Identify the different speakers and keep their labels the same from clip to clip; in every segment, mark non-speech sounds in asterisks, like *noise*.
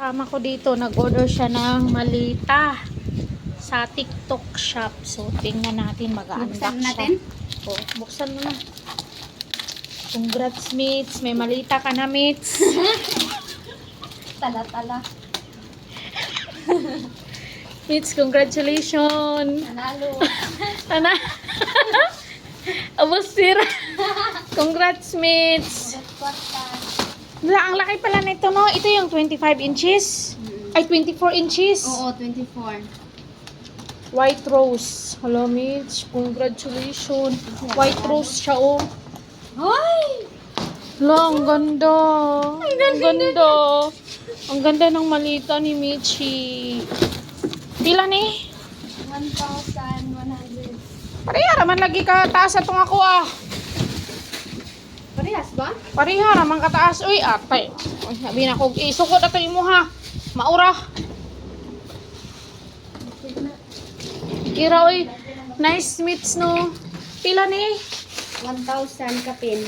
Speaker 1: Tama ko dito, nag-order siya ng malita sa TikTok shop. So, tingnan natin, mag-unbox
Speaker 2: Buksan
Speaker 1: siya.
Speaker 2: natin?
Speaker 1: O, buksan mo na. Congrats, mates. May malita ka na, mates. *laughs*
Speaker 2: Tala-tala. *laughs*
Speaker 1: mates, congratulations.
Speaker 2: Nanalo. *laughs*
Speaker 1: Ana? Abos sira. Congrats, mates.
Speaker 2: Kwarta.
Speaker 1: Wala, ang laki pala nito, no? Ito yung 25 inches. Ay, 24 inches.
Speaker 2: Oo, 24.
Speaker 1: White rose. Hello, mates. Congratulations. White rose siya, oh.
Speaker 2: Hoy!
Speaker 1: Hala, ang ganda. Ang ganda. Ang ganda ng malita ni Michi. Pila ni?
Speaker 2: 1,100.
Speaker 1: Pareha raman lagi ka taas atong ako ah.
Speaker 2: Parehas ba?
Speaker 1: Pareha raman ka taas. Uy, atay. Uy, sabi na ko, isukot ato imo ha. Maura. Kira, uy. Nice meets no. Pila ni?
Speaker 2: 1,000 kapin.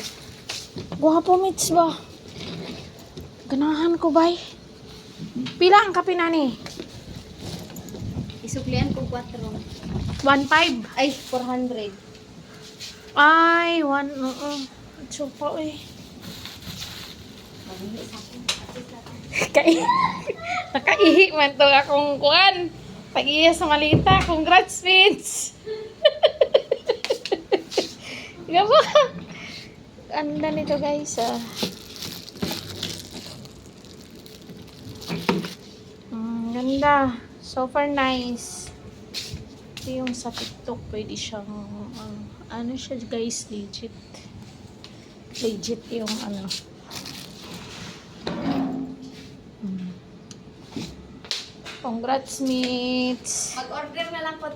Speaker 1: Gwapo meets ba? Ganahan ko bay. Pila ang kape na ni?
Speaker 2: Isuklian ko 4.
Speaker 1: 1.5.
Speaker 2: Ay, 400.
Speaker 1: Ay, one, oo. Chupa, eh. Kai Nakaihi man to akong kuan. Pag-iya sa malita. Congrats, Vince. *laughs* Gabo. Ganda nito, guys, ah. Mm, ganda. So far, nice. Ito yung sa TikTok, pwede siyang, ah, ano siya guys, legit. Legit yung ano. Mm. Congrats, mates!
Speaker 2: Mag-order na lang po